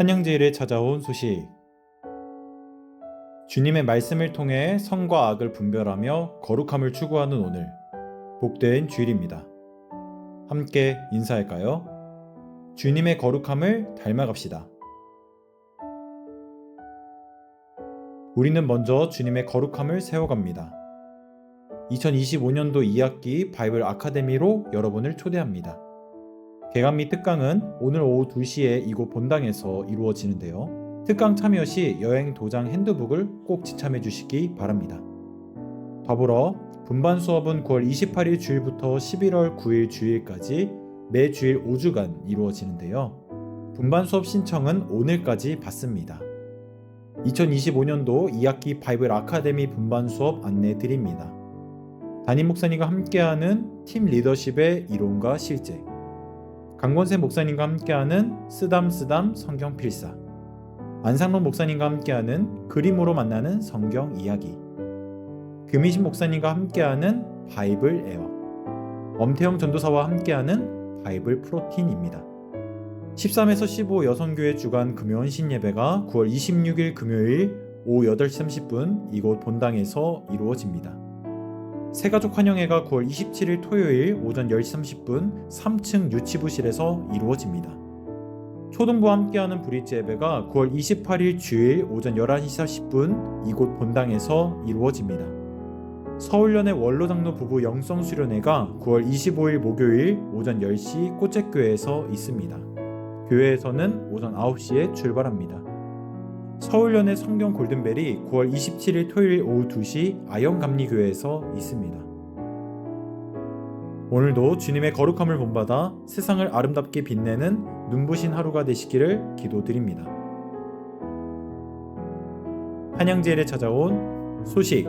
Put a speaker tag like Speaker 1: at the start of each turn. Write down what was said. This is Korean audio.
Speaker 1: 한영제일에 찾아온 소식. 주님의 말씀을 통해 선과 악을 분별하며 거룩함을 추구하는 오늘, 복된 주일입니다. 함께 인사할까요? 주님의 거룩함을 닮아갑시다. 우리는 먼저 주님의 거룩함을 세워갑니다. 2025년도 2학기 바이블 아카데미로 여러분을 초대합니다. 및 특강은 오늘 오후 2시에 이곳 본당에서 이루어지는데요. 특강 참여 시 여행 도장 핸드북을 꼭 지참해 주시기 바랍니다. 더불어 분반 수업은 9월 28일 주일부터 11월 9일 주일까지 매 주일 5주간 이루어지는데요. 분반 수업 신청은 오늘까지 받습니다. 2025년도 2학기 바이블 아카데미 분반 수업 안내 드립니다. 담임 목사님과 함께하는 팀 리더십의 이론과 실제, 강권세 목사님과 함께하는 쓰담쓰담 성경 필사, 안상론 목사님과 함께하는 그림으로 만나는 성경 이야기, 금희신 목사님과 함께하는 바이블 에어, 엄태영 전도사와 함께하는 바이블 프로틴입니다. 13에서 15 여성교회 주간 금요원 신예배가 9월 26일 금요일 오후 8시 30분 이곳 본당에서 이루어집니다. 새가족 환영회가 9월 27일 토요일 오전 10시 30분 3층 유치부실에서 이루어집니다. 초등부와 함께하는 브릿지 예배가 9월 28일 주일 오전 11시 40분 이곳 본당에서 이루어집니다. 서울연의 원로장로 부부 영성 수련회가 9월 25일 목요일 오전 10시 꽃제교회에서 있습니다. 교회에서는 오전 9시에 출발합니다. 서울연의 성경 골든벨이 9월 27일 토요일 오후 2시 아영감리교회에서 있습니다. 오늘도 주님의 거룩함을 본받아 세상을 아름답게 빛내는 눈부신 하루가 되시기를 기도드립니다. 한양제일에 찾아온 소식